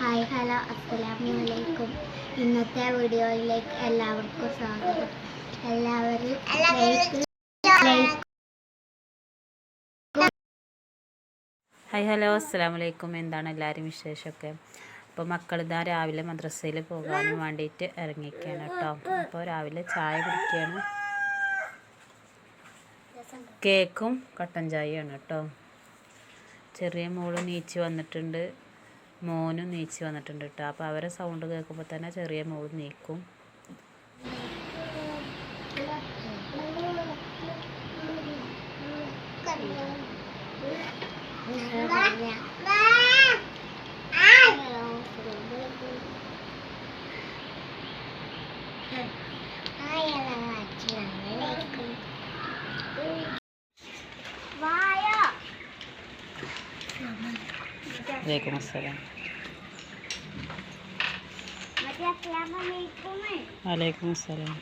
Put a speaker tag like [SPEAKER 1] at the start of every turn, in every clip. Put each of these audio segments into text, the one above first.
[SPEAKER 1] Hi hello അസ്സലാമു അലൈക്കും ഇന്നത്തെ വീഡിയോയിലേക്ക് എല്ലാവർക്കും സ്വാഗതം. എല്ലാവരും
[SPEAKER 2] ഹായ് ഹലോ അസ്സലാമു അലൈക്കും എന്താണ് എല്ലാവരും വിശേഷമൊക്കെ? അപ്പോൾ മക്കളിതാ രാവിലെ മദ്രസയിൽ പോകാനും വേണ്ടിയിട്ട് ഇറങ്ങിയിരിക്കുകയാണ് കേട്ടോ. അപ്പോൾ രാവിലെ ചായ കുടിക്കുകയാണ്. കേക്കും കട്ടൻ ചായയാണ് കേട്ടോ. ചെറിയ മോൾ നീച്ച് വന്നിട്ടുണ്ട്. മോനും നീച്ച് വന്നിട്ടുണ്ട് കേട്ടോ അപ്പോൾ അവരെ സൗണ്ട് കേൾക്കുമ്പോൾ തന്നെ ചെറിയ മോൾ നീക്കും.
[SPEAKER 1] വായോ
[SPEAKER 2] വലൈക്കും അസ്സലാം വലൈക്കും അസ്സലാം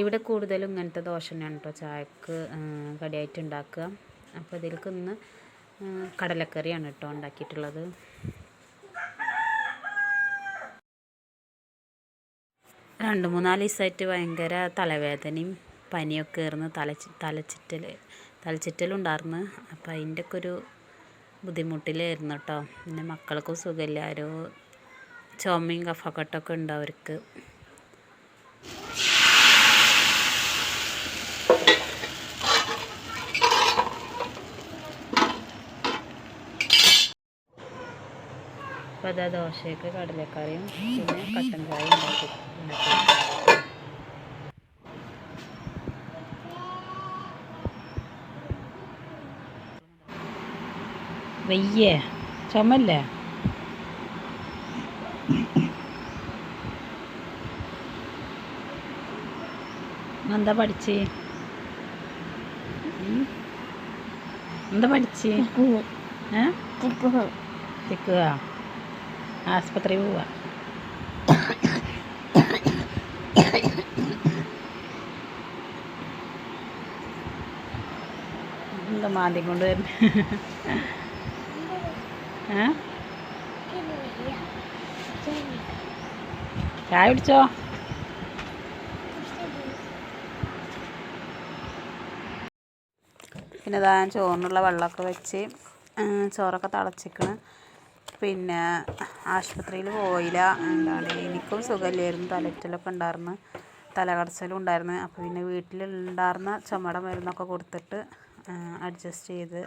[SPEAKER 2] ഇവിടെ കൂടുതലും ഇങ്ങനത്തെ ദോശ തന്നെയാണ് കേട്ടോ ചായക്ക് കടിയായിട്ട് ഉണ്ടാക്കുക. അപ്പോൾ ഇതിലേക്ക് ഇന്ന് കടലക്കറിയാണ് കേട്ടോ ഉണ്ടാക്കിയിട്ടുള്ളത്. രണ്ട് മൂന്നാൽ ദിവസമായിട്ട് ഭയങ്കര തലവേദനയും പനിയൊക്കെ ആയിരുന്നു. തലച്ചി തലച്ചിറ്റൽ തലച്ചിറ്റലുണ്ടായിരുന്നു. അപ്പോൾ അതിന്റെ ഒക്കെ ഒരു ബുദ്ധിമുട്ടിലായിരുന്നു കേട്ടോ. പിന്നെ മക്കൾക്കും സുഖമില്ല. ഒരു ചുമയും കഫക്കെട്ടൊക്കെ ഉണ്ട് അവർക്ക്. അപ്പോൾ അതാ ദോശയ്ക്ക് കടലക്കറിയും പിന്നെ കട്ടൻ ചായ ഉണ്ടാക്കി. വയ്യേ ചുമല്ലേ? എന്താ പഠിച്ച്? എന്താ പഠിച്ച്? ഏ? തിക്കുക ആസ്പത്രി പോവാ. എന്താ മാന്തി കൊണ്ട് ചായ കുടിച്ചോ? പിന്നെ ഇതാ ചോറിനുള്ള വെള്ളമൊക്കെ വെച്ച് ചോറൊക്കെ തിളച്ചിക്കണ്. പിന്നെ ആശുപത്രിയിൽ പോയില്ല. എന്താണ് എനിക്കും സുഖമില്ലായിരുന്നു. തലറ്റലൊക്കെ ഉണ്ടായിരുന്നു. തലകടച്ചലും ഉണ്ടായിരുന്നു. അപ്പോൾ പിന്നെ വീട്ടിലുണ്ടായിരുന്ന ചുമയുടെ മരുന്നൊക്കെ കൊടുത്തിട്ട് അഡ്ജസ്റ്റ് ചെയ്ത്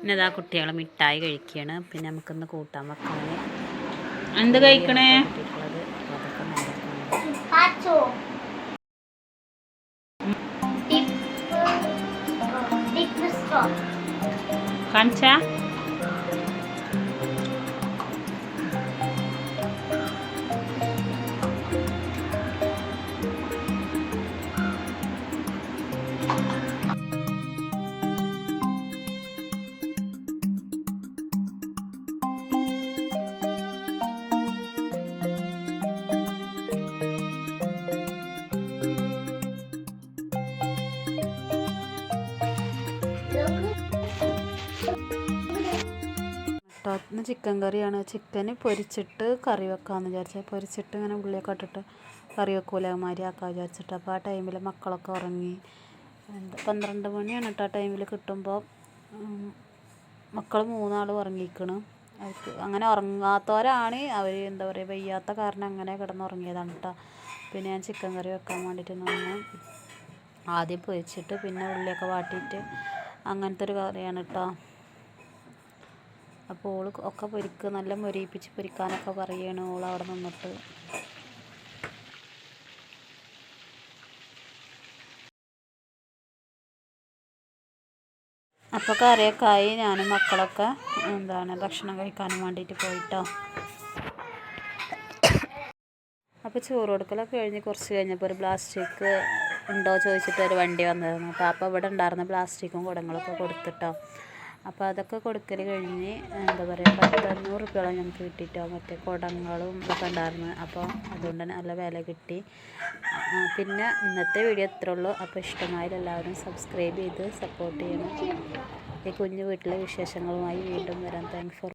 [SPEAKER 2] പിന്നെ ഇതാ കുട്ടികൾ മിഠായി കഴിക്കുകയാണ് പിന്നെ നമുക്കൊന്ന് കൂട്ടാൻ വെക്കാൻ എന്ത് കഴിക്കണേ? കിട്ടിയിട്ടുള്ളത് കേട്ടോ ചിക്കൻ കറിയാണ്. ചിക്കൻ പൊരിച്ചിട്ട് കറി വെക്കാമെന്ന് വിചാരിച്ചത് പൊരിച്ചിട്ട് ഇങ്ങനെ ഉള്ളിയൊക്കെ ഇട്ടിട്ട് കറി വെക്കൂല മാതിരി ആക്കാൻ വിചാരിച്ചിട്ട്. അപ്പോൾ ആ ടൈമിൽ മക്കളൊക്കെ ഉറങ്ങി. പന്ത്രണ്ട് മണിയാണ് കേട്ടോ ആ ടൈമിൽ കിട്ടുമ്പോൾ മക്കൾ മൂന്നാൾ ഉറങ്ങിക്കണം. അവർക്ക് അങ്ങനെ ഉറങ്ങാത്തവരാണ് അവർ എന്താ പറയുക വയ്യാത്ത കാരണം അങ്ങനെ കിടന്നുറങ്ങിയതാണ് കേട്ടോ പിന്നെ ഞാൻ ചിക്കൻ കറി വെക്കാൻ വേണ്ടിയിട്ട് നിന്ന്. ആദ്യം പൊരിച്ചിട്ട് പിന്നെ ഉള്ളിയൊക്കെ വാട്ടിയിട്ട് അങ്ങനത്തെ ഒരു കറിയാണ് കേട്ടോ അപ്പോൾ ഓൾ ഒക്കെ പൊരിക്കുക നല്ല മൊരിയിപ്പിച്ച് പൊരിക്കാനൊക്കെ പറയുകയാണ് ഓൾ അവിടെ നിന്നിട്ട്. അപ്പോൾ കറിയൊക്കെ ആയി. ഞാനും മക്കളൊക്കെ എന്താണ് ഭക്ഷണം കഴിക്കാനും വേണ്ടിയിട്ട് പോയിട്ടോ. അപ്പോൾ ചോറ് കൊടുക്കലൊക്കെ കഴിഞ്ഞ് കുറച്ച് കഴിഞ്ഞപ്പോൾ ഒരു പ്ലാസ്റ്റിക് ഉണ്ടോ ചോദിച്ചിട്ട് ഒരു വണ്ടി വന്നിരുന്നു അപ്പോൾ അപ്പോൾ ഇവിടെ ഉണ്ടായിരുന്ന പ്ലാസ്റ്റിക്കും കുടങ്ങളൊക്കെ കൊടുത്തിട്ടോ. അപ്പോൾ അതൊക്കെ കൊടുക്കൽ കഴിഞ്ഞ് എന്താ പറയുക പത്തഞ്ഞൂറ് റുപ്യോളം ഞങ്ങൾക്ക് കിട്ടിയിട്ടോ മറ്റേ കുടങ്ങളും ഇതൊക്കെ ഉണ്ടായിരുന്നു. അപ്പോൾ അതുകൊണ്ട് തന്നെ നല്ല വില കിട്ടി. പിന്നെ ഇന്നത്തെ വീഡിയോ ഇത്രേ ഉള്ളൂ. അപ്പോൾ ഇഷ്ടമായാൽ എല്ലാവരും സബ്സ്ക്രൈബ് ചെയ്ത് സപ്പോർട്ട് ചെയ്യണം. ഈ കുഞ്ഞു വീട്ടിലെ വിശേഷങ്ങളുമായി വീണ്ടും വരാം. Thanks for